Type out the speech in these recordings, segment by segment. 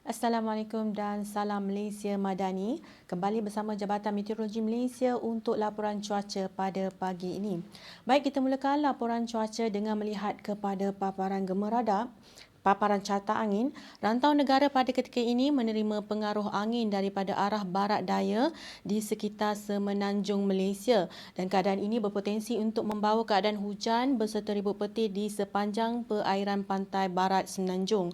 Assalamualaikum dan salam Malaysia Madani. Kembali bersama Jabatan Meteorologi Malaysia untuk laporan cuaca pada pagi ini. Baik, kita mulakan laporan cuaca dengan melihat kepada paparan gemerada paparan carta angin, rantau negara pada ketika ini menerima pengaruh angin daripada arah barat daya di sekitar semenanjung Malaysia dan keadaan ini berpotensi untuk membawa keadaan hujan berserta ribut petir di sepanjang perairan pantai barat semenanjung.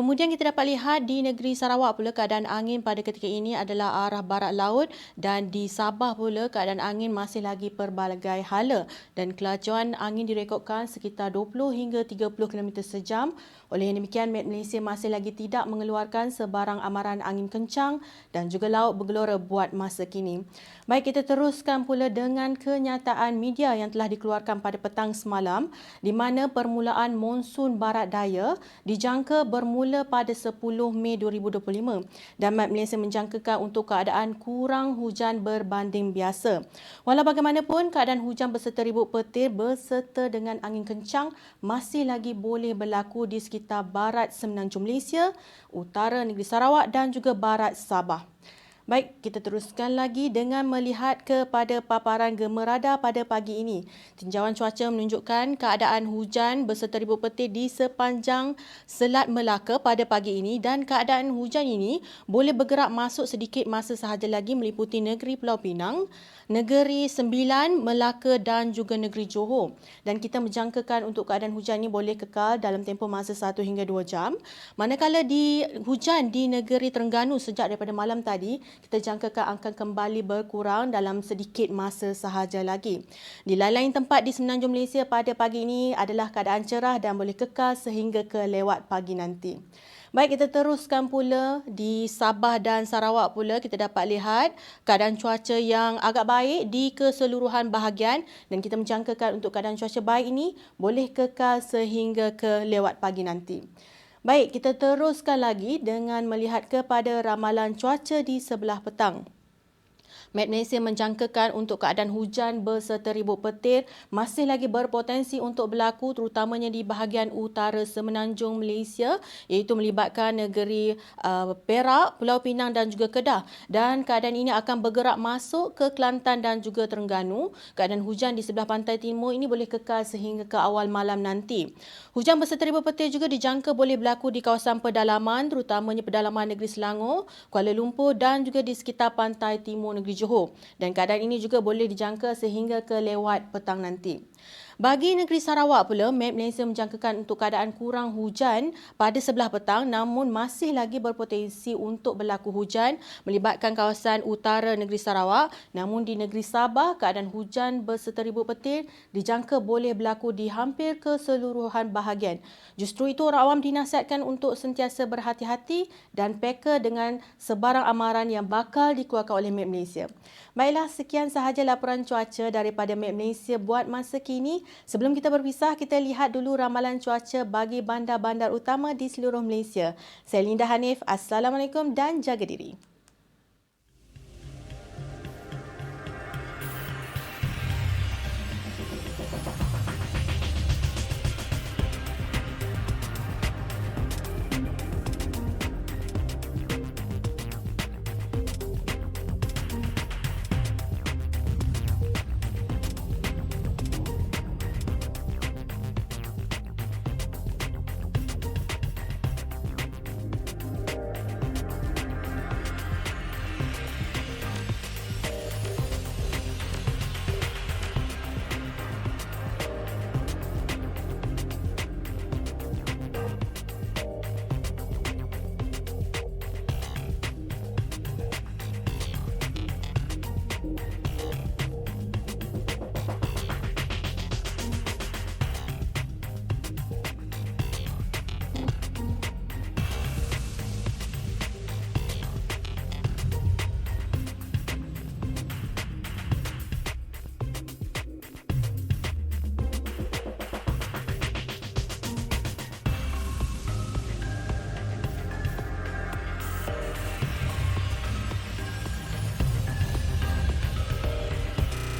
Kemudian kita dapat lihat di negeri Sarawak pula keadaan angin pada ketika ini adalah arah barat laut dan di Sabah pula keadaan angin masih lagi pelbagai hala dan kelajuan angin direkodkan sekitar 20 hingga 30 km sejam. Oleh yang demikian, Met Malaysia masih lagi tidak mengeluarkan sebarang amaran angin kencang dan juga laut bergelora buat masa kini. Baik, kita teruskan pula dengan kenyataan media yang telah dikeluarkan pada petang semalam di mana permulaan monsun barat daya dijangka bermula bermula pada 10 Mei 2025 dan Met Malaysia menjangkakan untuk keadaan kurang hujan berbanding biasa. Walau bagaimanapun, keadaan hujan berserta ribut petir berserta dengan angin kencang masih lagi boleh berlaku di sekitar barat semenanjung Malaysia, utara negeri Sarawak dan juga barat Sabah. Baik, kita teruskan lagi dengan melihat kepada paparan gemerada pada pagi ini. Tinjauan cuaca menunjukkan keadaan hujan berserta ribut petir di sepanjang Selat Melaka pada pagi ini dan keadaan hujan ini boleh bergerak masuk sedikit masa sahaja lagi meliputi negeri Pulau Pinang, negeri Sembilan, Melaka dan juga negeri Johor. Dan kita menjangkakan untuk keadaan hujan ini boleh kekal dalam tempoh masa 1 hingga 2 jam. Manakala di hujan di negeri Terengganu sejak daripada malam tadi, kita jangkakan akan kembali berkurang dalam sedikit masa sahaja lagi. Di lain-lain tempat di semenanjung Malaysia pada pagi ini adalah keadaan cerah dan boleh kekal sehingga ke lewat pagi nanti. Baik, kita teruskan pula di Sabah dan Sarawak pula kita dapat lihat keadaan cuaca yang agak baik di keseluruhan bahagian dan kita menjangkakan untuk keadaan cuaca baik ini boleh kekal sehingga ke lewat pagi nanti. Baik, kita teruskan lagi dengan melihat kepada ramalan cuaca di sebelah petang. Met Malaysia menjangkakan untuk keadaan hujan berserta ribut petir masih lagi berpotensi untuk berlaku terutamanya di bahagian utara semenanjung Malaysia iaitu melibatkan negeri uh, Perak, Pulau Pinang dan juga Kedah dan keadaan ini akan bergerak masuk ke Kelantan dan juga Terengganu. Keadaan hujan di sebelah pantai timur ini boleh kekal sehingga ke awal malam nanti. Hujan berserta ribut petir juga dijangka boleh berlaku di kawasan pedalaman terutamanya pedalaman negeri Selangor, Kuala Lumpur dan juga di sekitar pantai timur negeri Johor dan keadaan ini juga boleh dijangka sehingga ke lewat petang nanti. Bagi negeri Sarawak pula, Map Malaysia menjangkakan untuk keadaan kurang hujan pada sebelah petang namun masih lagi berpotensi untuk berlaku hujan melibatkan kawasan utara negeri Sarawak. Namun di negeri Sabah, keadaan hujan berserta ribut petir dijangka boleh berlaku di hampir keseluruhan bahagian. Justru itu orang awam dinasihatkan untuk sentiasa berhati-hati dan peka dengan sebarang amaran yang bakal dikeluarkan oleh Map Malaysia. Baiklah, sekian sahaja laporan cuaca daripada Map Malaysia buat masa kini. Sebelum kita berpisah, kita lihat dulu ramalan cuaca bagi bandar-bandar utama di seluruh Malaysia. Saya Linda Hanif. Assalamualaikum dan jaga diri.